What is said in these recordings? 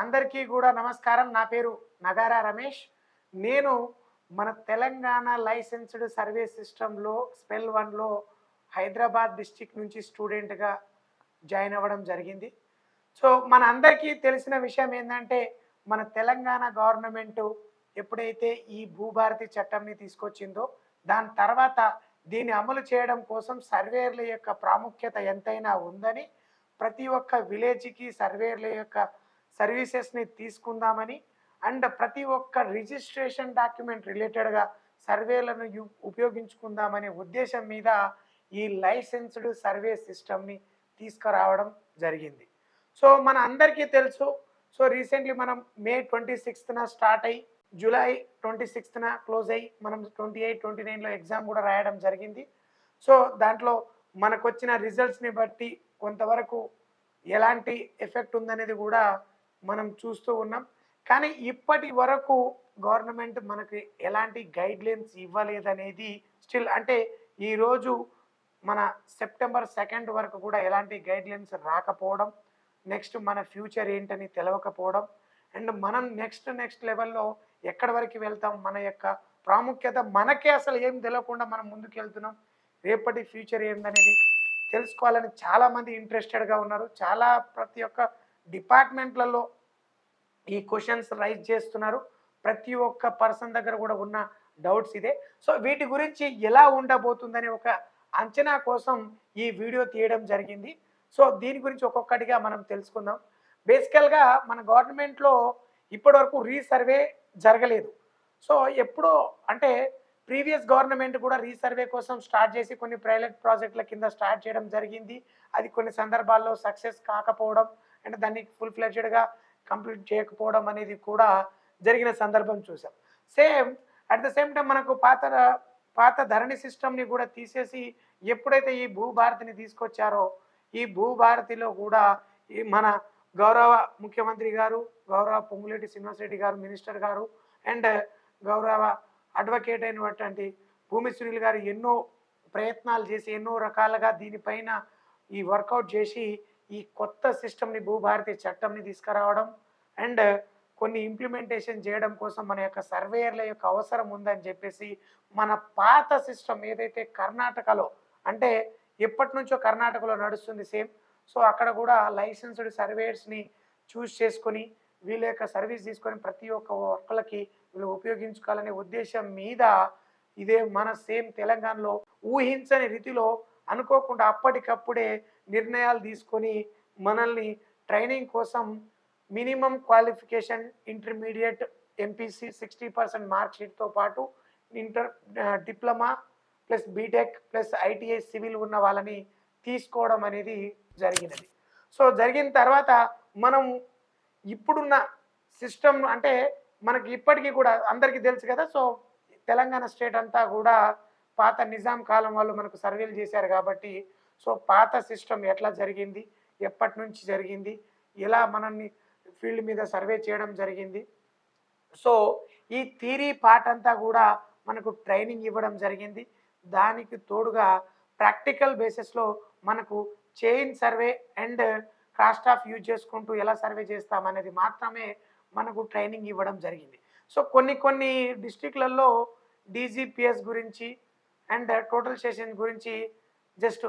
అందరికీ కూడా నమస్కారం. నా పేరు నగారా రమేష్. నేను మన తెలంగాణ లైసెన్స్డ్ సర్వీస్ సిస్టంలో స్పెల్ వన్లో హైదరాబాద్ డిస్టిక్ నుంచి స్టూడెంట్గా జాయిన్ అవ్వడం జరిగింది. సో మన అందరికీ తెలిసిన విషయం ఏంటంటే మన తెలంగాణ గవర్నమెంట్ ఎప్పుడైతే ఈ భూభారతి చట్టంని తీసుకొచ్చిందో దాని తర్వాత దీన్ని అమలు చేయడం కోసం సర్వేర్ల యొక్క ప్రాముఖ్యత ఎంతైనా ఉందని ప్రతి ఒక్క విలేజ్కి సర్వేర్ల యొక్క సర్వీసెస్ని తీసుకుందామని అండ్ ప్రతి ఒక్క రిజిస్ట్రేషన్ డాక్యుమెంట్ రిలేటెడ్గా సర్వేలను ఉపయోగించుకుందామనే ఉద్దేశం మీద ఈ లైసెన్స్డ్ సర్వే సిస్టమ్ని తీసుకురావడం జరిగింది. సో మన అందరికీ తెలుసు. సో రీసెంట్లీ మనం మే ట్వంటీ సిక్స్త్న స్టార్ట్ అయ్యి జూలై ట్వంటీ సిక్స్త్న క్లోజ్ అయ్యి మనం ట్వంటీ ఎయిట్ ట్వంటీ నైన్లో ఎగ్జామ్ కూడా రాయడం జరిగింది. సో దాంట్లో మనకు వచ్చిన రిజల్ట్స్ని బట్టి కొంతవరకు ఎలాంటి ఎఫెక్ట్ ఉందనేది కూడా మనం చూస్తూ ఉన్నాం. కానీ ఇప్పటి వరకు గవర్నమెంట్ మనకి ఎలాంటి గైడ్లైన్స్ ఇవ్వలేదనేది స్టిల్ అంటే ఈరోజు మన సెప్టెంబర్ సెకండ్ వరకు కూడా ఎలాంటి గైడ్లైన్స్ రాకపోవడం నెక్స్ట్ మన ఫ్యూచర్ ఏంటని తెలవకపోవడం అండ్ మనం నెక్స్ట్ నెక్స్ట్ లెవెల్లో ఎక్కడి వరకు వెళ్తాం మన యొక్క ప్రాముఖ్యత మనకే అసలు ఏం తెలియకుండా మనం ముందుకు వెళ్తున్నాం రేపటి ఫ్యూచర్ ఏందనేది తెలుసుకోవాలని చాలామంది ఇంట్రెస్టెడ్గా ఉన్నారు. చాలా ప్రతి ఒక్క డిపార్ట్మెంట్లలో ఈ క్వశ్చన్స్ రైజ్ చేస్తున్నారు. ప్రతి ఒక్క పర్సన్ దగ్గర కూడా ఉన్న డౌట్స్ ఇదే. సో వీటి గురించి ఎలా ఉండబోతుందనే ఒక అంచనా కోసం ఈ వీడియో తీయడం జరిగింది. సో దీని గురించి ఒక్కొక్కటిగా మనం తెలుసుకుందాం. బేసికల్గా మన గవర్నమెంట్లో ఇప్పటివరకు రీసర్వే జరగలేదు. సో ఎప్పుడో అంటే ప్రీవియస్ గవర్నమెంట్ కూడా రీసర్వే కోసం స్టార్ట్ చేసి కొన్ని ప్రైవేట్ ప్రాజెక్టుల కింద స్టార్ట్ చేయడం జరిగింది. అది కొన్ని సందర్భాల్లో సక్సెస్ కాకపోవడం అంటే దాన్ని ఫుల్ ఫ్లెడ్జెడ్గా కంప్లీట్ చేయకపోవడం అనేది కూడా జరిగిన సందర్భం చూసాం. Same at the same time మనకు పాత పాత ధరణి సిస్టమ్ని కూడా తీసేసి ఎప్పుడైతే ఈ భూభారతిని తీసుకొచ్చారో ఈ భూభారతిలో కూడా ఈ మన గౌరవ ముఖ్యమంత్రి గారు గౌరవ పొంగులేటి శ్రీనివాసరెడ్డి గారు మినిస్టర్ గారు అండ్ గౌరవ అడ్వకేట్ అయినటువంటి భూమి సునీల్ గారు ఎన్నో ప్రయత్నాలు చేసి ఎన్నో రకాలుగా దీనిపైన ఈ వర్కౌట్ చేసి ఈ కొత్త సిస్టమ్ని భూభారతి చట్టంని తీసుకురావడం అండ్ కొన్ని ఇంప్లిమెంటేషన్ చేయడం కోసం మన యొక్క సర్వేయర్ల యొక్క అవసరం ఉందని చెప్పేసి మన పాత సిస్టమ్ ఏదైతే కర్ణాటకలో అంటే ఎప్పటి నుంచో కర్ణాటకలో నడుస్తుంది సేమ్. సో అక్కడ కూడా లైసెన్స్డ్ సర్వేయర్స్ని చూస్ చేసుకొని వీళ్ళ యొక్క సర్వీస్ తీసుకొని ప్రతి ఒక్క ఒక్కళ్ళకి వీళ్ళు ఉపయోగించుకోవాలనే ఉద్దేశం మీద ఇదే మన సేమ్ తెలంగాణలో ఊహించని రీతిలో అనుకోకుండా అప్పటికప్పుడే నిర్ణయాలు తీసుకొని మనల్ని ట్రైనింగ్ కోసం minimum qualification intermediate MPC sixty percent mark షీట్తో పాటు inter diploma plus BTech plus ITI civil ఉన్న వాళ్ళని తీసుకోవడం అనేది జరిగినది. సో జరిగిన తర్వాత మనం ఇప్పుడున్న సిస్టమ్ అంటే మనకి ఇప్పటికీ కూడా అందరికీ తెలుసు కదా సో తెలంగాణ స్టేట్ అంతా కూడా పాత నిజాం కాలం వాళ్ళు మనకు సర్వేలు చేశారు కాబట్టి సో పాత సిస్టమ్ ఎట్లా జరిగింది? ఎప్పటి నుంచి జరిగింది? ఎలా మనల్ని ఫీల్డ్ మీద సర్వే చేయడం జరిగింది? సో ఈ థీరీ పార్ట్ అంతా కూడా మనకు ట్రైనింగ్ ఇవ్వడం జరిగింది. దానికి తోడుగా ప్రాక్టికల్ బేసిస్లో మనకు chain survey and cost of use చేసుకుంటూ ఎలా సర్వే చేస్తామనేది మాత్రమే మనకు ట్రైనింగ్ ఇవ్వడం జరిగింది. సో కొన్ని కొన్ని డిస్టిక్లలో డీజీపీఎస్ గురించి అండ్ టోటల్ స్టేషన్ గురించి జస్ట్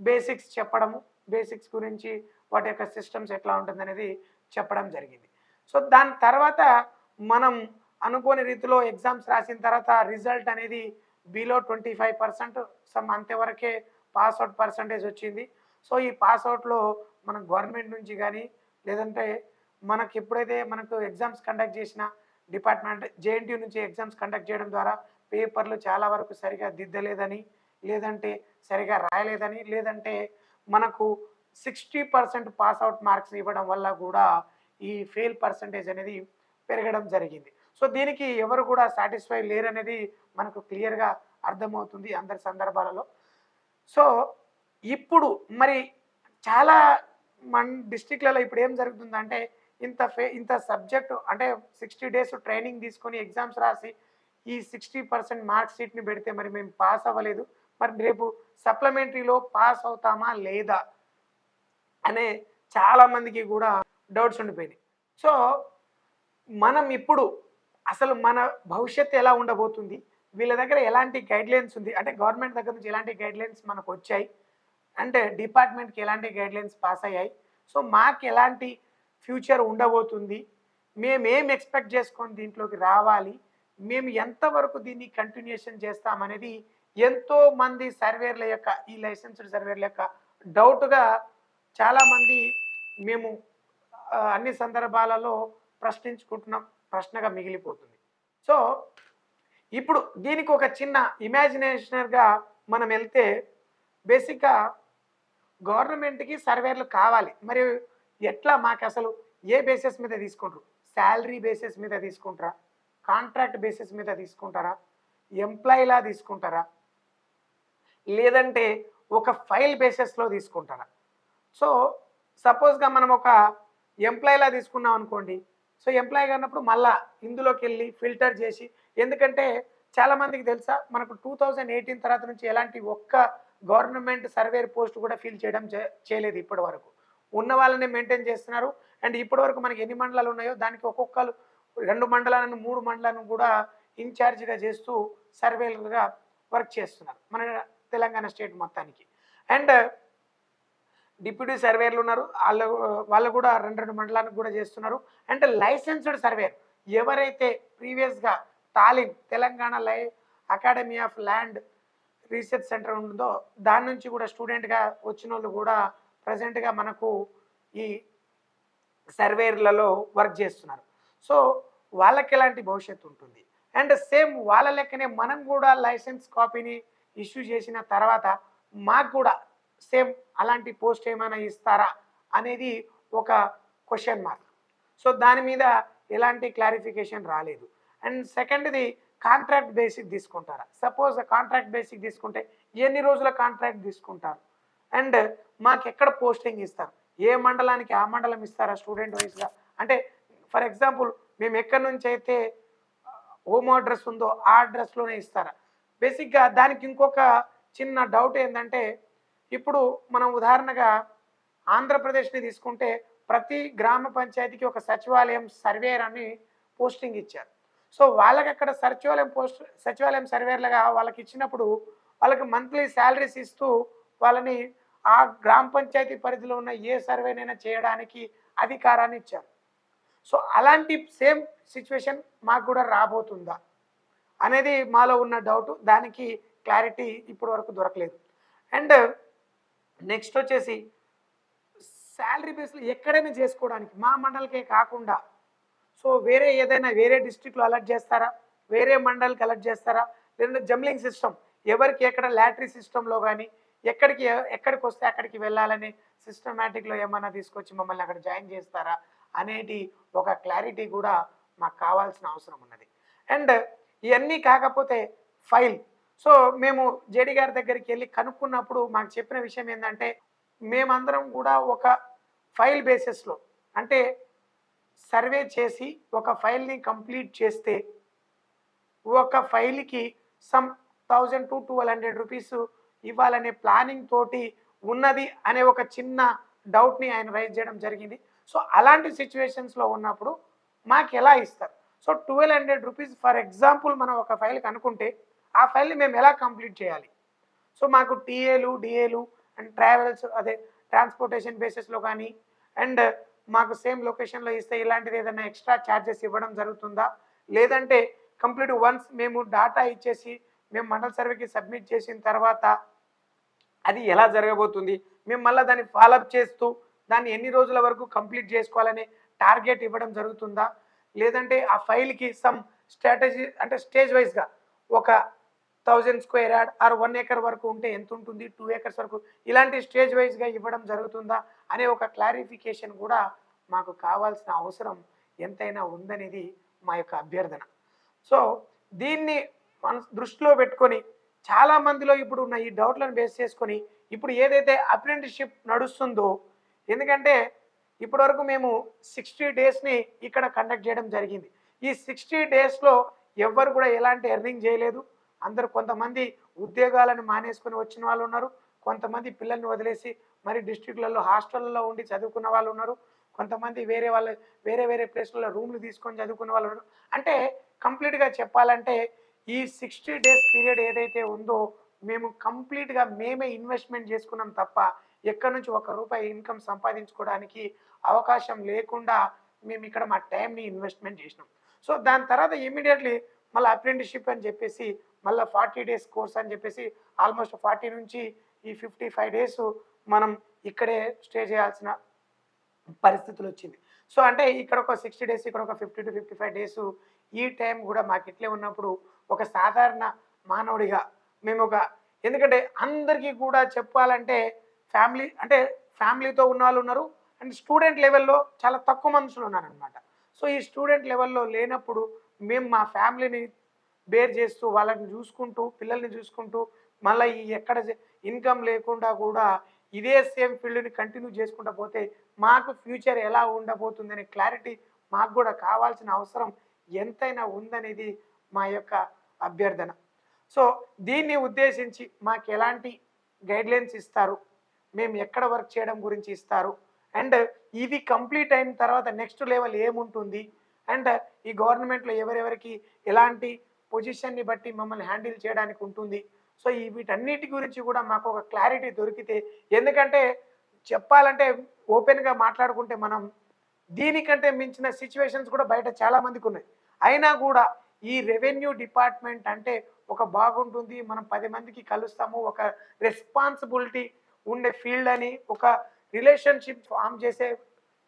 బేసిక్స్ చెప్పడము బేసిక్స్ గురించి వాటి యొక్క సిస్టమ్స్ ఎట్లా ఉంటుందనేది చెప్పడం జరిగింది. సో దాని తర్వాత మనం అనుకోని రీతిలో ఎగ్జామ్స్ రాసిన తర్వాత రిజల్ట్ అనేది below twenty five percent some అంతవరకే పాస్అవుట్ పర్సంటేజ్ వచ్చింది. సో ఈ పాస్ అవుట్లో మన గవర్నమెంట్ నుంచి కానీ లేదంటే మనకి ఎప్పుడైతే మనకు ఎగ్జామ్స్ కండక్ట్ చేసిన డిపార్ట్మెంట్ జేఎన్టీ నుంచి ఎగ్జామ్స్ కండక్ట్ చేయడం ద్వారా పేపర్లు చాలా వరకు సరిగా దిద్దలేదని లేదంటే సరిగా రాయలేదని లేదంటే మనకు sixty percent pass out marks ఇవ్వడం వల్ల కూడా ఈ ఫెయిల్ పర్సంటేజ్ అనేది పెరగడం జరిగింది. సో దీనికి ఎవరు కూడా సాటిస్ఫై లేరనేది మనకు క్లియర్గా అర్థమవుతుంది అందరి సందర్భాలలో. సో ఇప్పుడు మరి చాలా మన డిస్టిక్లలో ఇప్పుడు ఏం జరుగుతుందంటే ఇంత ఫే ఇంత సబ్జెక్టు అంటే సిక్స్టీ డేస్ ట్రైనింగ్ తీసుకొని ఎగ్జామ్స్ రాసి ఈ సిక్స్టీ పర్సెంట్ మార్క్ షీట్ని పెడితే మరి మేము పాస్ అవ్వలేదు. మరి రేపు సప్లిమెంటరీలో పాస్ అవుతామా లేదా అనే చాలామందికి కూడా డౌట్స్ ఉండిపోయినాయి. సో మనం ఇప్పుడు అసలు మన భవిష్యత్తు ఎలా ఉండబోతుంది? వీళ్ళ దగ్గర ఎలాంటి గైడ్లైన్స్ ఉంది? అంటే గవర్నమెంట్ దగ్గర నుంచి ఎలాంటి గైడ్లైన్స్ మనకు వచ్చాయి? అంటే డిపార్ట్మెంట్కి ఎలాంటి గైడ్లైన్స్ పాస్ అయ్యాయి? సో మాకు ఎలాంటి ఫ్యూచర్ ఉండబోతుంది? మేము ఏం ఎక్స్పెక్ట్ చేసుకొని దీంట్లోకి రావాలి? మేము ఎంతవరకు దీన్ని కంటిన్యూషన్ చేస్తామనేది ఎంతో మంది సర్వేర్ల యొక్క ఈ లైసెన్స్డ్ సర్వేర్ల యొక్క డౌట్గా చాలామంది మేము అన్ని సందర్భాలలో ప్రశ్నించుకుంటున్న ప్రశ్నగా మిగిలిపోతుంది. సో ఇప్పుడు దీనికి ఒక చిన్న ఇమాజినేషనర్గా మనం వెళ్తే బేసిక్గా గవర్నమెంట్కి సర్వేర్లు కావాలి. మరి ఎట్లా మాకు అసలు ఏ బేసిస్ మీద తీసుకుంటారు? శాలరీ బేసిస్ మీద తీసుకుంటారా? కాంట్రాక్ట్ బేసిస్ మీద తీసుకుంటారా? ఎంప్లాయీలా తీసుకుంటారా? లేదంటే ఒక ఫైల్ బేసిస్లో తీసుకుంటారా? సో సపోజ్గా మనం ఒక ఎంప్లాయీలా తీసుకున్నాం అనుకోండి. సో ఎంప్లాయీ అన్నప్పుడు మళ్ళా ఇందులోకి వెళ్ళి ఫిల్టర్ చేసి ఎందుకంటే చాలామందికి తెలుసా మనకు టూ థౌజండ్ ఎయిటీన్ తర్వాత నుంచి ఎలాంటి ఒక్క గవర్నమెంట్ సర్వేర్ పోస్ట్ కూడా ఫిల్ చేయడం చే- చేయలేదు ఇప్పటి వరకు. ఉన్న వాళ్ళని మెయింటైన్ చేస్తున్నారు. అండ్ ఇప్పటి వరకు మనకి ఎన్ని మండలాలు ఉన్నాయో దానికి ఒక్కొక్కరు రెండు మండలాలను మూడు మండలాలను కూడా ఇన్ఛార్జిగా చేస్తూ సర్వేలుగా వర్క్ చేస్తున్నారు. మన తెలంగాణ స్టేట్ మొత్తానికి. అండ్ డిప్యూటీ సర్వేర్లు ఉన్నారు. వాళ్ళు వాళ్ళు కూడా రెండు రెండు మండలానికి కూడా చేస్తున్నారు. అండ్ లైసెన్స్డ్ సర్వేర్ ఎవరైతే ప్రీవియస్గా తాలిం తెలంగాణ లై academy of land research centre ఉందో దాని నుంచి కూడా స్టూడెంట్గా వచ్చిన వాళ్ళు కూడా ప్రజెంట్గా మనకు ఈ సర్వేర్లలో వర్క్ చేస్తున్నారు. సో వాళ్ళకి ఎలాంటి భవిష్యత్తు ఉంటుంది? అండ్ సేమ్ వాళ్ళ లెక్కనే మనం కూడా లైసెన్స్ కాపీని ఇష్యూ చేసిన తర్వాత మాకు కూడా సేమ్ అలాంటి పోస్ట్ ఏమైనా ఇస్తారా అనేది ఒక క్వశ్చన్ మార్క్ సో దాని మీద ఎలాంటి క్లారిఫికేషన్ రాలేదు. అండ్ సెకండ్ది కాంట్రాక్ట్ బేసిక్ తీసుకుంటారా? సపోజ్ కాంట్రాక్ట్ బేసిక్ తీసుకుంటే ఎన్ని రోజుల కాంట్రాక్ట్ తీసుకుంటారు? అండ్ మాకు ఎక్కడ పోస్టింగ్ ఇస్తారు? ఏ మండలానికి ఆ మండలం ఇస్తారా స్టూడెంట్ వైజ్గా అంటే ఫర్ ఎగ్జాంపుల్ మేము ఎక్కడి నుంచి అయితే uh, హోమ్ అడ్రస్ ఉందో ఆ అడ్రస్లోనే ఇస్తారా? బేసిక్గా దానికి ఇంకొక చిన్న డౌట్ ఏంటంటే ఇప్పుడు మనం ఉదాహరణగా ఆంధ్రప్రదేశ్ని తీసుకుంటే ప్రతి గ్రామ పంచాయతీకి ఒక సచివాలయం సర్వేర్ అని పోస్టింగ్ ఇచ్చారు. సో వాళ్ళకి అక్కడ సచివాలయం పోస్ట్ సచివాలయం సర్వేర్లుగా వాళ్ళకి ఇచ్చినప్పుడు వాళ్ళకి మంత్లీ శాలరీస్ ఇస్తూ వాళ్ళని ఆ గ్రామ పంచాయతీ పరిధిలో ఉన్న ఏ సర్వేనైనా చేయడానికి అధికారాన్ని ఇచ్చారు. సో అలాంటి సేమ్ సిచ్యువేషన్ మాకు కూడా రాబోతుందా? అనేది మాలో ఉన్న డౌట్. దానికి క్లారిటీ ఇప్పటి వరకు దొరకలేదు. అండ్ నెక్స్ట్ వచ్చేసి శాలరీ బేస్లో ఎక్కడైనా చేసుకోవడానికి మా మండలికే కాకుండా సో వేరే ఏదైనా వేరే డిస్ట్రిక్ట్లో అలర్ట్ చేస్తారా? వేరే మండలికి అలర్ట్ చేస్తారా? లేదంటే జంబ్లింగ్ సిస్టమ్ ఎవరికి ఎక్కడ లాటరీ సిస్టంలో కానీ ఎక్కడికి ఎక్కడికి వస్తే అక్కడికి వెళ్ళాలని సిస్టమేటిక్లో ఏమైనా తీసుకొచ్చి మమ్మల్ని అక్కడ జాయిన్ చేస్తారా? అనేది ఒక క్లారిటీ కూడా మాకు కావాల్సిన అవసరం ఉన్నది. అండ్ ఇవన్నీ కాకపోతే ఫైల్. సో మేము జేడి గారి దగ్గరికి వెళ్ళి కనుక్కున్నప్పుడు మాకు చెప్పిన విషయం ఏంటంటే మేమందరం కూడా ఒక ఫైల్ బేసిస్లో అంటే సర్వే చేసి ఒక ఫైల్ని కంప్లీట్ చేస్తే ఒక ఫైల్కి some thousand to twelve hundred rupees ఇవ్వాలనే ప్లానింగ్ తోటి ఉన్నది అనే ఒక చిన్న డౌట్ని ఆయన రైజ్ చేయడం జరిగింది. సో అలాంటి సిచ్యువేషన్స్లో ఉన్నప్పుడు మాకు ఎలా ఇస్తారు? So twelve hundred rupees for example మనం ఒక ఫైల్కి అనుకుంటే ఆ ఫైల్ని మేము ఎలా కంప్లీట్ చేయాలి? సో మాకు టీఏలు డిఏలు అండ్ ట్రావెల్స్ అదే ట్రాన్స్పోర్టేషన్ బేసిస్లో కానీ అండ్ మాకు సేమ్ లొకేషన్లో ఇస్తే ఇలాంటిది ఏదైనా ఎక్స్ట్రా ఛార్జెస్ ఇవ్వడం జరుగుతుందా? లేదంటే కంప్లీట్ వన్స్ మేము డాటా ఇచ్చేసి మేము మండల సర్వేకి సబ్మిట్ చేసిన తర్వాత అది ఎలా జరగబోతుంది? మేము మళ్ళీ దాన్ని ఫాలోఅప్ చేస్తూ దాన్ని ఎన్ని రోజుల వరకు కంప్లీట్ చేసుకోవాలనే టార్గెట్ ఇవ్వడం జరుగుతుందా? లేదంటే ఆ ఫైల్కి సమ్ స్ట్రాటజీ అంటే స్టేజ్ వైజ్గా ఒక thousand square yard or one acre వరకు ఉంటే ఎంత ఉంటుంది టూ ఏకర్స్ వరకు ఇలాంటి స్టేజ్ వైజ్గా ఇవ్వడం జరుగుతుందా? అనే ఒక క్లారిఫికేషన్ కూడా మాకు కావాల్సిన అవసరం ఎంతైనా ఉందనేది మా యొక్క అభ్యర్థన. సో దీన్ని మన దృష్టిలో పెట్టుకొని చాలా మందిలో ఇప్పుడు ఉన్న ఈ డౌట్లను బేస్ చేసుకొని ఇప్పుడు ఏదైతే అప్రెంటిస్షిప్ నడుస్తుందో ఎందుకంటే ఇప్పటివరకు మేము సిక్స్టీ డేస్ని ఇక్కడ కండక్ట్ చేయడం జరిగింది. ఈ సిక్స్టీ డేస్లో ఎవ్వరు కూడా ఎలాంటి ఎర్నింగ్ చేయలేదు. అందరు కొంతమంది ఉద్యోగాలను మానేసుకొని వచ్చిన వాళ్ళు ఉన్నారు. కొంతమంది పిల్లల్ని వదిలేసి మరి డిస్ట్రిక్ట్లలో హాస్టల్లో ఉండి చదువుకున్న వాళ్ళు ఉన్నారు. కొంతమంది వేరే వాళ్ళ వేరే వేరే ప్లేస్లలో రూమ్లు తీసుకొని చదువుకున్న వాళ్ళు ఉన్నారు. అంటే కంప్లీట్గా చెప్పాలంటే ఈ సిక్స్టీ డేస్ పీరియడ్ ఏదైతే ఉందో మేము కంప్లీట్గా మేమే ఇన్వెస్ట్మెంట్ చేసుకున్నాం తప్ప ఎక్కడి నుంచి ఒక రూపాయి ఇన్కమ్ సంపాదించుకోవడానికి అవకాశం లేకుండా మేము ఇక్కడ మా టైంని ఇన్వెస్ట్మెంట్ చేసినాం. సో దాని తర్వాత ఇమీడియట్లీ మళ్ళీ అప్రెంటిస్షిప్ అని చెప్పేసి మళ్ళీ ఫార్టీ డేస్ కోర్స్ అని చెప్పేసి ఆల్మోస్ట్ ఫార్టీ నుంచి ఈ ఫిఫ్టీ ఫైవ్ డేస్ మనం ఇక్కడే స్టే చేయాల్సిన పరిస్థితులు వచ్చింది. సో అంటే ఇక్కడ ఒక సిక్స్టీ డేస్ ఇక్కడ ఒక fifty to fifty five days ఈ టైం కూడా మాకు ఇట్లే ఉన్నప్పుడు ఒక సాధారణ మానవుడిగా మేము ఒక ఎందుకంటే అందరికీ కూడా చెప్పాలంటే ఫ్యామిలీ అంటే ఫ్యామిలీతో ఉన్న వాళ్ళు ఉన్నారు అండ్ స్టూడెంట్ లెవెల్లో చాలా తక్కువ మనుషులు ఉన్నారనమాట సో ఈ స్టూడెంట్ లెవెల్లో లేనప్పుడు మేము మా ఫ్యామిలీని బేర్ చేస్తూ వాళ్ళని చూసుకుంటూ పిల్లల్ని చూసుకుంటూ మళ్ళీ ఈ ఎక్కడ ఇన్కమ్ లేకుండా కూడా ఇదే సేమ్ ఫీల్డ్ని కంటిన్యూ చేసుకుంటూ పోతే మాకు ఫ్యూచర్ ఎలా ఉండబోతుందనే క్లారిటీ మాకు కూడా కావాల్సిన అవసరం ఎంతైనా ఉందనేది మా యొక్క అభ్యర్థన. సో దీన్ని ఉద్దేశించి మాకు ఎలాంటి గైడ్లైన్స్ ఇస్తారు? మేము ఎక్కడ వర్క్ చేయడం గురించి ఇస్తారు? అండ్ ఇది కంప్లీట్ అయిన తర్వాత నెక్స్ట్ లెవెల్ ఏముంటుంది? అండ్ ఈ గవర్నమెంట్లో ఎవరెవరికి ఎలాంటి పొజిషన్ని బట్టి మమ్మల్ని హ్యాండిల్ చేయడానికి ఉంటుంది? సో ఈ వీటన్నిటి గురించి కూడా మాకు ఒక క్లారిటీ దొరికితే ఎందుకంటే చెప్పాలంటే ఓపెన్గా మాట్లాడుకుంటే మనం దీనికంటే మించిన సిచ్యువేషన్స్ కూడా బయట చాలా మందికి ఉన్నాయి. అయినా కూడా ఈ రెవెన్యూ డిపార్ట్మెంట్ అంటే ఒక బాగుంటుంది మనం పది మందికి కలుస్తాము ఒక రెస్పాన్సిబిలిటీ ఉండే ఫీల్డ్ అని ఒక రిలేషన్షిప్ ఫామ్ చేసే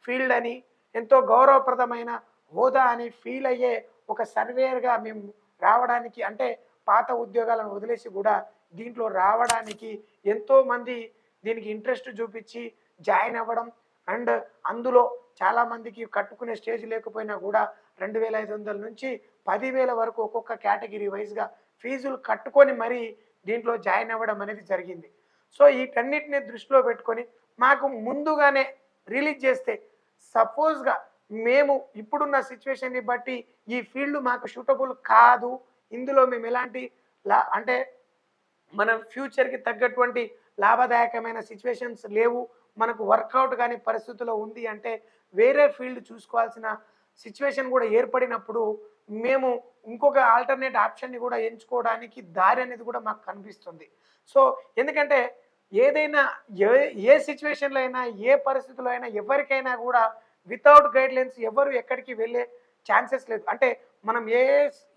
ఫీల్డ్ అని ఎంతో గౌరవప్రదమైన హోదా అని ఫీల్ అయ్యే ఒక సర్వేయర్గా మేము రావడానికి అంటే పాత ఉద్యోగాలను వదిలేసి కూడా దీంట్లో రావడానికి ఎంతోమంది దీనికి ఇంట్రెస్ట్ చూపించి జాయిన్ అవ్వడం అండ్ అందులో చాలామందికి కట్టుకునే స్టేజ్ లేకపోయినా కూడా రెండు వేల ఐదు వందల నుంచి పదివేల వరకు ఒక్కొక్క కేటగిరీ వైజ్గా ఫీజులు కట్టుకొని మరీ దీంట్లో జాయిన్ అవ్వడం అనేది జరిగింది. సో వీటన్నిటిని దృష్టిలో పెట్టుకొని మాకు ముందుగానే రిలీజ్ చేస్తే సపోజ్గా మేము ఇప్పుడున్న సిచ్యువేషన్ని బట్టి ఈ ఫీల్డ్ మాకు సూటబుల్ కాదు. ఇందులో మేము ఎలాంటి లా అంటే మన ఫ్యూచర్కి తగ్గటువంటి లాభదాయకమైన సిచ్యువేషన్స్ లేవు. మనకు వర్కౌట్ కాని పరిస్థితిలో ఉంది అంటే వేరే ఫీల్డ్ చూసుకోవాల్సిన సిచ్యువేషన్ కూడా ఏర్పడినప్పుడు మేము ఇంకొక ఆల్టర్నేట్ ఆప్షన్ని కూడా ఎంచుకోవడానికి దారి అనేది కూడా మాకు కనిపిస్తుంది. సో ఎందుకంటే ఏదైనా ఏ ఏ సిచ్యువేషన్లో అయినా ఏ పరిస్థితిలో అయినా ఎవరికైనా కూడా వితౌట్ గైడ్లైన్స్ ఎవరు ఎక్కడికి వెళ్ళే ఛాన్సెస్ లేదు. అంటే మనం ఏ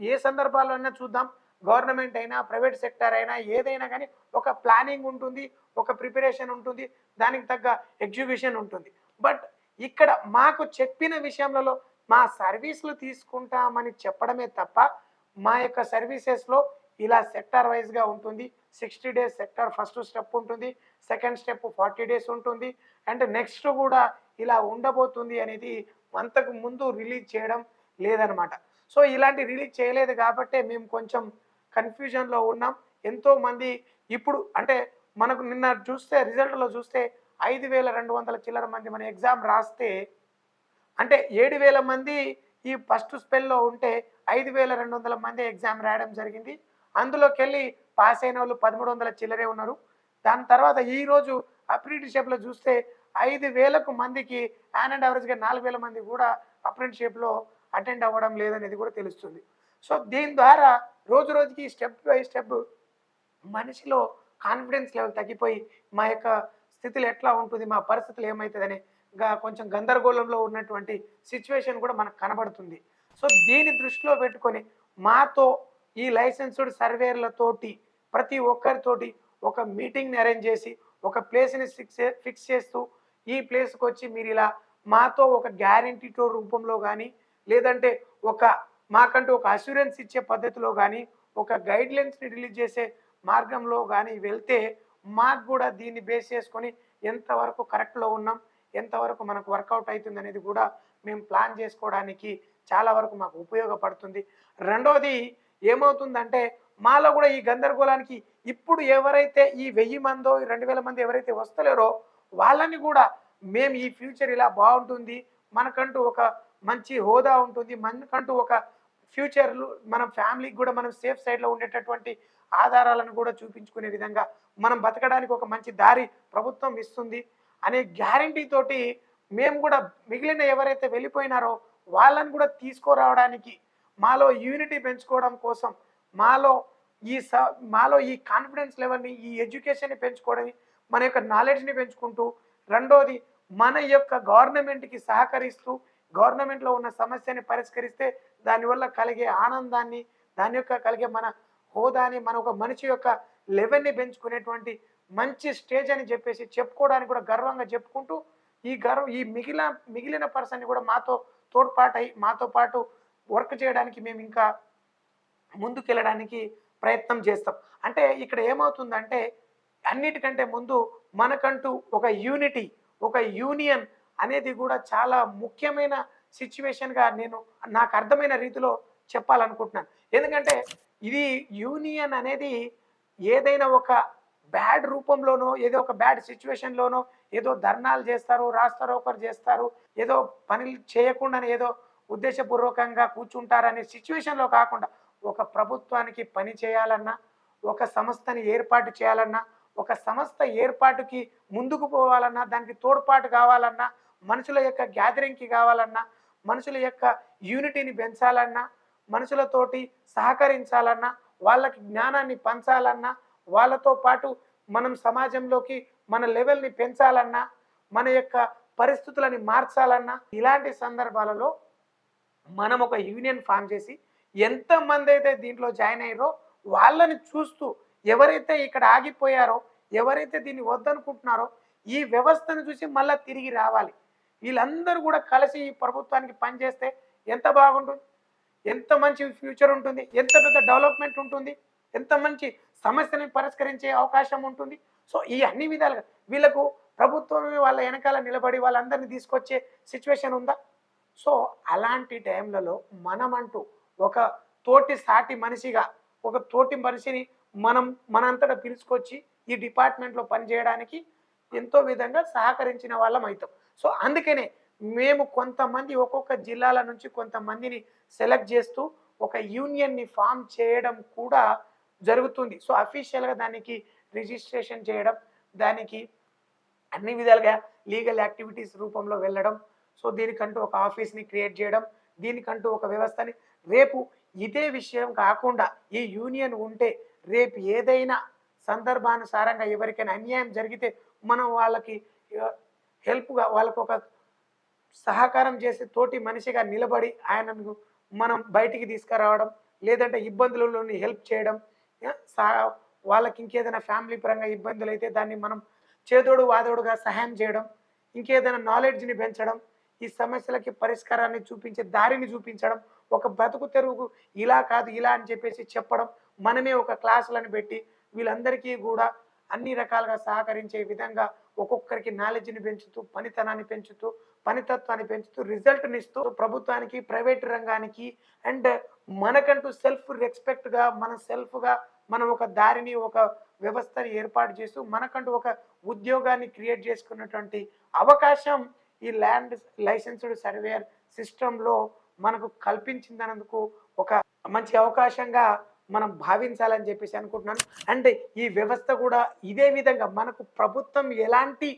ఏ సందర్భాల్లో అయినా చూద్దాం. గవర్నమెంట్ అయినా ప్రైవేట్ సెక్టర్ అయినా ఏదైనా కానీ ఒక ప్లానింగ్ ఉంటుంది ఒక ప్రిపరేషన్ ఉంటుంది దానికి తగ్గ ఎగ్జిబిషన్ ఉంటుంది. బట్ ఇక్కడ మాకు చెప్పిన విషయంలో మా సర్వీసులు తీసుకుంటామని చెప్పడమే తప్ప మా యొక్క సర్వీసెస్లో ఇలా సెక్టార్ వైజ్గా ఉంటుంది sixty days sector first step ఉంటుంది సెకండ్ స్టెప్ ఫార్టీ డేస్ ఉంటుంది. అండ్ నెక్స్ట్ కూడా ఇలా ఉండబోతుంది అనేది అంతకు ముందు రిలీజ్ చేయడం లేదనమాట. సో ఇలాంటి రిలీజ్ చేయలేదు కాబట్టే మేము కొంచెం కన్ఫ్యూజన్లో ఉన్నాం. ఎంతో మంది ఇప్పుడు అంటే మనకు నిన్న చూస్తే రిజల్ట్లో చూస్తే ఐదు వేల రెండు వందల చిల్లర మంది మన ఎగ్జామ్ రాస్తే అంటే ఏడు వేల మంది ఈ ఫస్ట్ స్పెల్లో ఉంటే ఐదు వేల రెండు వందల మంది ఎగ్జామ్ రాయడం జరిగింది. అందులోకి వెళ్ళి పాస్ అయిన వాళ్ళు పదమూడు వందల చిల్లరే ఉన్నారు. దాని తర్వాత ఈరోజు అప్రెంటిషిప్లో చూస్తే ఐదు వేలకు మందికి యాన్ అండ్ యావరేజ్గా నాలుగు వేల మంది కూడా అప్రెంటిషిప్లో అటెండ్ అవ్వడం లేదనేది కూడా తెలుస్తుంది. సో దీని ద్వారా రోజు రోజుకి స్టెప్ బై స్టెప్ మనిషిలో కాన్ఫిడెన్స్ లెవెల్ తగ్గిపోయి మా యొక్క స్థితిలో ఎట్లా ఉంటుంది మా పరిస్థితులు ఏమవుతుందని కొంచెం గందరగోళంలో ఉన్నటువంటి సిచ్యువేషన్ కూడా మనకు కనబడుతుంది. సో దీని దృష్టిలో పెట్టుకొని మాతో ఈ లైసెన్స్డ్ సర్వేర్లతోటి ప్రతి ఒక్కరితోటి ఒక మీటింగ్ని అరేంజ్ చేసి ఒక ప్లేస్ని ఫిక్స్ ఫిక్స్ చేస్తూ ఈ ప్లేస్కి వచ్చి మీరు ఇలా మాతో ఒక గ్యారంటీ టూర్ రూపంలో కానీ లేదంటే ఒక మాకంటూ ఒక అష్యూరెన్స్ ఇచ్చే పద్ధతిలో కానీ ఒక గైడ్లైన్స్ని రిలీజ్ చేసే మార్గంలో కానీ వెళ్తే మాకు కూడా దీన్ని బేస్ చేసుకొని ఎంతవరకు కరెక్ట్లో ఉన్నాం ఎంతవరకు మనకు వర్కౌట్ అవుతుంది అనేది కూడా మేము ప్లాన్ చేసుకోవడానికి చాలా వరకు మాకు ఉపయోగపడుతుంది. రెండోది ఏమవుతుందంటే మాలో కూడా ఈ గందరగోళానికి ఇప్పుడు ఎవరైతే ఈ వెయ్యి మందో ఈ రెండు వేల మంది ఎవరైతే వస్తలేరో వాళ్ళని కూడా మేము ఈ ఫ్యూచర్ ఇలా బాగుంటుంది మనకంటూ ఒక మంచి హోదా ఉంటుంది మనకంటూ ఒక ఫ్యూచర్లు మన ఫ్యామిలీకి కూడా మనం సేఫ్ సైడ్లో ఉండేటటువంటి ఆధారాలను కూడా చూపించుకునే విధంగా మనం బతకడానికి ఒక మంచి దారి ప్రభుత్వం ఇస్తుంది. అనే గ్యారంటీ తోటి మేము కూడా మిగిలిన ఎవరైతే వెళ్ళిపోయినారో వాళ్ళని కూడా తీసుకురావడానికి మాలో యూనిటీ పెంచుకోవడం కోసం మాలో ఈ స మాలో ఈ కాన్ఫిడెన్స్ లెవెల్ని ఈ ఎడ్యుకేషన్ని పెంచుకోవడం మన యొక్క నాలెడ్జ్ని పెంచుకుంటూ రెండోది మన యొక్క గవర్నమెంట్కి సహకరిస్తూ గవర్నమెంట్లో ఉన్న సమస్యని పరిష్కరిస్తే దానివల్ల కలిగే ఆనందాన్ని దాని యొక్క కలిగే మన హోదాని మన ఒక మనిషి యొక్క లెవెల్ని పెంచుకునేటువంటి మంచి స్టేజ్ అని చెప్పేసి చెప్పుకోవడానికి కూడా గర్వంగా చెప్పుకుంటూ ఈ గర్వ ఈ మిగిలిన మిగిలిన పర్సన్ని కూడా మాతో తోడ్పాటై మాతో పాటు వర్క్ చేయడానికి మేము ఇంకా ముందుకెళ్ళడానికి ప్రయత్నం చేస్తాం. అంటే ఇక్కడ ఏమవుతుందంటే అన్నిటికంటే ముందు మనకంటూ ఒక యూనిటీ ఒక యూనియన్ అనేది కూడా చాలా ముఖ్యమైన సిచ్యువేషన్గా నేను నాకు అర్థమైన రీతిలో చెప్పాలనుకుంటున్నాను. ఎందుకంటే ఇది యూనియన్ అనేది ఏదైనా ఒక బ్యాడ్ రూపంలోనో ఏదో ఒక బ్యాడ్ సిచ్యువేషన్లోనో ఏదో ధర్నాలు చేస్తారు రాస్తారు ఒకరు చేస్తారు ఏదో పనులు చేయకుండానే ఏదో ఉద్దేశపూర్వకంగా కూర్చుంటారనే సిచ్యువేషన్లో కాకుండా ఒక ప్రభుత్వానికి పని చేయాలన్నా ఒక సంస్థని ఏర్పాటు చేయాలన్నా ఒక సంస్థ ఏర్పాటుకి ముందుకు పోవాలన్నా దానికి తోడ్పాటు కావాలన్నా మనుషుల యొక్క గ్యాదరింగ్కి కావాలన్నా మనుషుల యొక్క యూనిటీని పెంచాలన్నా మనుషులతోటి సహకరించాలన్నా వాళ్ళకి జ్ఞానాన్ని పంచాలన్నా వాళ్ళతో పాటు మనం సమాజంలోకి మన లెవెల్ని పెంచాలన్నా మన యొక్క పరిస్థితులని మార్చాలన్నా ఇలాంటి సందర్భాలలో మనం ఒక యూనియన్ ఫామ్ చేసి ఎంతమంది అయితే దీంట్లో జాయిన్ అయ్యారో వాళ్ళని చూస్తూ ఎవరైతే ఇక్కడ ఆగిపోయారో ఎవరైతే దీన్ని వద్దనుకుంటున్నారో ఈ వ్యవస్థను చూసి మళ్ళీ తిరిగి రావాలి. వీళ్ళందరూ కూడా కలిసి ఈ ప్రభుత్వానికి పనిచేస్తే ఎంత బాగుంటుంది? ఎంత మంచి ఫ్యూచర్ ఉంటుంది? ఎంత పెద్ద డెవలప్మెంట్ ఉంటుంది? ఎంత మంచి సమస్యని పరిష్కరించే అవకాశం ఉంటుంది? సో ఈ అన్ని విధాలుగా వీళ్ళకు ప్రభుత్వమే వాళ్ళ వెనకాల నిలబడి వాళ్ళందరినీ తీసుకొచ్చే సిచ్యువేషన్ ఉందా? సో అలాంటి టైంలలో మనమంటూ ఒక తోటి సాటి మనిషిగా ఒక తోటి మనిషిని మనం మనంతటా పిలుచుకొచ్చి ఈ డిపార్ట్మెంట్లో పనిచేయడానికి ఎంతో విధంగా సహకరించిన వాళ్ళం అవుతాం సో అందుకనే మేము కొంతమంది ఒక్కొక్క జిల్లాల నుంచి కొంతమందిని సెలెక్ట్ చేస్తూ ఒక యూనియన్ని ఫామ్ చేయడం కూడా జరుగుతుంది. సో అఫీషియల్గా దానికి రిజిస్ట్రేషన్ చేయడం దానికి అన్ని విధాలుగా లీగల్ యాక్టివిటీస్ రూపంలో వెళ్ళడం సో దీనికంటూ ఒక ఆఫీస్ని క్రియేట్ చేయడం దీనికంటూ ఒక వ్యవస్థని రేపు ఇదే విషయం కాకుండా ఈ యూనియన్ ఉంటే రేపు ఏదైనా సందర్భానుసారంగా ఎవరికైనా అన్యాయం జరిగితే మనం వాళ్ళకి హెల్ప్గా వాళ్ళకు ఒక సహకారం చేసి తోటి మనిషిగా నిలబడి ఆయనను మనం బయటికి తీసుకురావడం లేదంటే ఇబ్బందులలోని హెల్ప్ చేయడం వాళ్ళకి ఇంకేదైనా ఫ్యామిలీ పరంగా ఇబ్బందులు అయితే దాన్ని మనం చేదోడు వాదోడుగా సహాయం చేయడం ఇంకేదైనా నాలెడ్జ్ని పెంచడం ఈ సమస్యలకి పరిష్కారాన్ని చూపించే దారిని చూపించడం ఒక బతుకు తెరువుకు ఇలా కాదు ఇలా అని చెప్పేసి చెప్పడం మనమే ఒక క్లాసులను పెట్టి వీళ్ళందరికీ కూడా అన్ని రకాలుగా సహకరించే విధంగా ఒక్కొక్కరికి నాలెడ్జ్ని పెంచుతూ పనితనాన్ని పెంచుతూ పనితత్వాన్ని పెంచుతూ రిజల్ట్ని ఇస్తూ ప్రభుత్వానికి ప్రైవేట్ రంగానికి అండ్ మనకంటూ సెల్ఫ్ రెస్పెక్ట్గా మన సెల్ఫ్గా మనం ఒక దారిని ఒక వ్యవస్థని ఏర్పాటు చేస్తూ మనకంటూ ఒక ఉద్యోగాన్ని క్రియేట్ చేసుకున్నటువంటి అవకాశం ఈ ల్యాండ్ లైసెన్స్డ్ సర్వేయర్ సిస్టంలో మనకు కల్పించిందన్నందుకు ఒక మంచి అవకాశంగా మనం భావించాలని చెప్పేసి అనుకుంటున్నాను. అండ్ ఈ వ్యవస్థ కూడా ఇదే విధంగా మనకు ప్రభుత్వం ఎలాంటి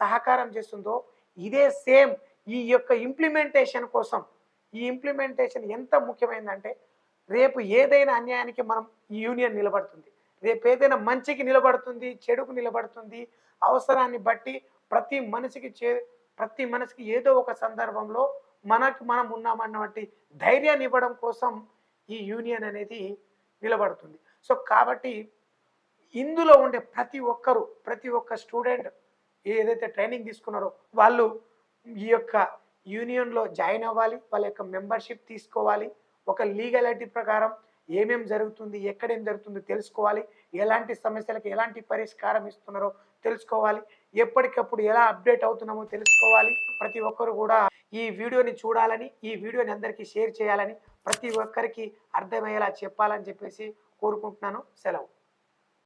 సహకారం చేస్తుందో ఇదే సేమ్ ఈ యొక్క ఇంప్లిమెంటేషన్ కోసం. ఈ ఇంప్లిమెంటేషన్ ఎంత ముఖ్యమైందంటే రేపు ఏదైనా అన్యాయానికి మనం ఈ యూనియన్ నిలబడుతుంది. రేపు ఏదైనా మంచికి నిలబడుతుంది చెడుకు నిలబడుతుంది అవసరాన్ని బట్టి ప్రతి మనిషికి చే ప్రతి మనిషికి ఏదో ఒక సందర్భంలో మనకు మనం ఉన్నామన్నటువంటి ధైర్యాన్ని ఇవ్వడం కోసం ఈ యూనియన్ అనేది నిలబడుతుంది. సో కాబట్టి ఇందులో ఉండే ప్రతి ఒక్కరు ప్రతి ఒక్క స్టూడెంట్ ఏదైతే ట్రైనింగ్ తీసుకున్నారో వాళ్ళు ఈ యొక్క యూనియన్లో జాయిన్ అవ్వాలి వాళ్ళ యొక్క మెంబర్షిప్ తీసుకోవాలి ఒక లీగాలిటీ ప్రకారం ఏమేం జరుగుతుంది ఎక్కడేం జరుగుతుందో తెలుసుకోవాలి ఎలాంటి సమస్యలకు ఎలాంటి పరిష్కారం ఇస్తున్నారో తెలుసుకోవాలి. ఎప్పటికప్పుడు ఎలా అప్డేట్ అవుతున్నామో తెలుసుకోవాలి. ప్రతి ఒక్కరు కూడా ఈ వీడియోని చూడాలని ఈ వీడియోని అందరికీ షేర్ చేయాలని ప్రతి ఒక్కరికి అర్థమయ్యేలా చెప్పాలని చెప్పేసి కోరుకుంటున్నాను. సెలవు.